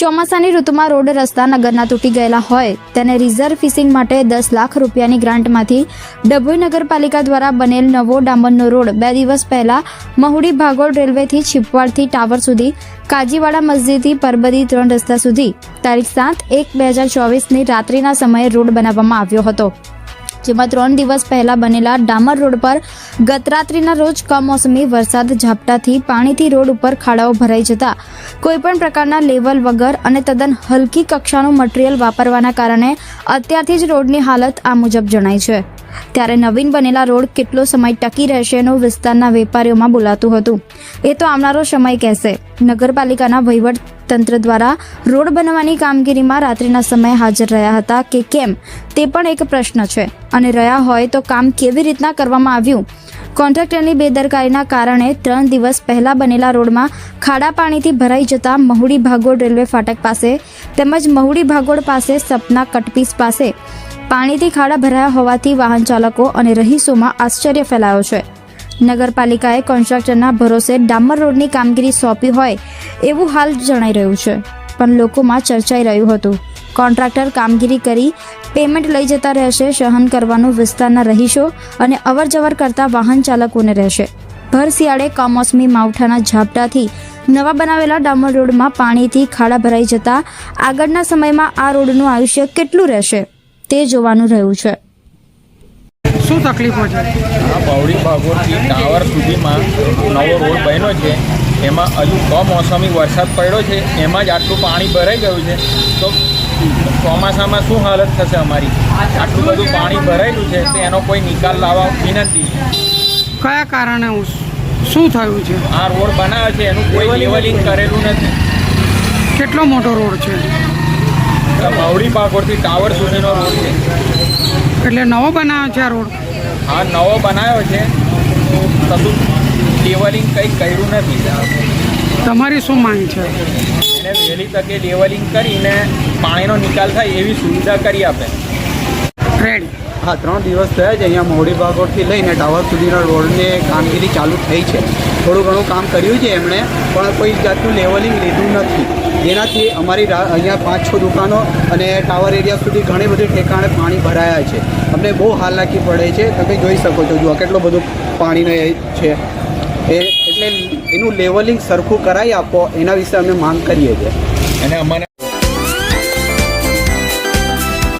ચોમાસાની ઋતુમાં રોડ રસ્તા નગરના તૂટી ગયેલા હોય તેને રિઝર્વ ફિશિંગ માટે દસ લાખ રૂપિયાની ગ્રાન્ટમાંથી ડભોઈ નગરપાલિકા દ્વારા બનેલ નવો ડામરનો રોડ બે દિવસ પહેલા મહુડી ભાગોળ રેલવેથી છીપવાડથી ટાવર સુધી, કાજીવાડા મસ્જિદથી પરબદી ત્રણ રસ્તા સુધી. તારીખ સાત એક બે હજાર ચોવીસની રાત્રિના સમયે રોડ બનાવવામાં આવ્યો હતો. જેમાં ત્રણ દિવસ પહેલા બનેલા ડામર રોડ પર ગતરાત્રિના રોજ કમોસમી વરસાદ ઝાપટાથી પાણીથી રોડ ઉપર ખાડાઓ ભરાઈ જતા કોઈપણ પ્રકારના લેવલ વગર અને તદ્દન હલકી કક્ષાનું મટીરિયલ વાપરવાના કારણે અત્યારથી જ રોડની હાલત આ મુજબ જણાય છે. ત્યારે નવીન બનેલા રોડ કેટલો સમય ટકી રહેશે એનું વિસ્તારના વેપારીઓમાં બોલાતું હતું. એ તો આવનારો સમય કહેશે. નગરપાલિકાના વહીવટ તંત્ર દ્વારા રોડ બનાવવાની કામગીરીમાં રાત્રિના સમયે હાજર રહ્યા હતા કે કેમ, તે પણ એક પ્રશ્ન છે. અને રહ્યા હોય તો કામ કેવી રીતના કરવામાં આવ્યું? કોન્ટ્રાક્ટરની બેદરકારીના કારણે ત્રણ દિવસ પહેલા બનેલા રોડમાં ખાડા પાણીથી ભરાઈ જતા મહુડી ભાગોળ રેલવે ફાટક પાસે તેમજ મહુડી ભાગોળ પાસે સપના કટપીસ પાસે પાણીથી ખાડા ભરાયા હોવાથી વાહન ચાલકો અને રહીશોમાં આશ્ચર્ય ફેલાયો છે. નગરપાલિકાએ કોન્ટ્રાક્ટરના ભરોસે ડામર રોડની કામગીરી સોંપી હોય એવું હાલ જણાઈ રહ્યું છે. પણ લોકોમાં ચર્ચાઈ રહ્યું હતું. કોન્ટ્રાક્ટર કામગીરી કરી પેમેન્ટ લઈ જતા રહેશે, સહન કરવાનું વિસ્તારના રહીશો અને અવર જવર કરતા વાહન ચાલકોને રહેશે. ભર શિયાળે કમોસમી માવઠાના ઝાપટાથી નવા બનાવેલા ડામર રોડમાં પાણીથી ખાડા ભરાઈ જતા આગળના સમયમાં આ રોડનું આયુષ્ય કેટલું રહેશે તે જોવાનું રહ્યું છે. શું તકલીફો છે? આ બાવડી ભાગોળથી ટાવર સુધીમાં નવો રોડ બન્યો છે. એમાં હજુ કમોસમી વરસાદ પડ્યો છે. એમાં જ આટલું પાણી ભરાઈ ગયું છે. તો ચોમાસામાં શું હાલત થશે અમારી? આટલું બધું પાણી ભરાયેલું છે તો એનો કોઈ નિકાલ લાવવા વિનંતી કયા કારણે શું થયું છે? આ રોડ બનાવે છે એનું કોઈ લેવલિંગ કરેલું નથી. કેટલો મોટો રોડ છે? બાવડી પાકોડથી ટાવર સુધીનો રોડ છે. એટલે નવો બનાવ્યો છે આ રોડ? હા નવો બનાવ્યો છે. કશું લેવલિંગ કંઈ કર્યું નથી. તમારી શું માંગ છે? એને વહેલી તકે લેવલિંગ કરીને પાણીનો નિકાલ થાય એવી સુવિધા કરી આપે. રેડી. હા ત્રણ દિવસ થયા છે અહીંયા મોડી ભાગોળથી લઈને ટાવર સુધીના રોડની કામગીરી ચાલુ થઈ છે. થોડું ઘણું કામ કર્યું છે એમણે, પણ કોઈ જાતનું લેવલિંગ લીધું નથી. જેનાથી અમારી અહીંયા પાંચ છ દુકાનો અને ટાવર એરિયા સુધી ઘણી બધી ઠેકાણે પાણી ભરાયા છે. અમને બહુ હાલાકી પડે છે. તમે જોઈ શકો છો, જુઓ, કેટલું બધું પાણીનો એ છે. એ એટલે એનું લેવલિંગ સરખું કરાવી આપો, એના વિશે અમે માંગ કરીએ છીએ. અને અમને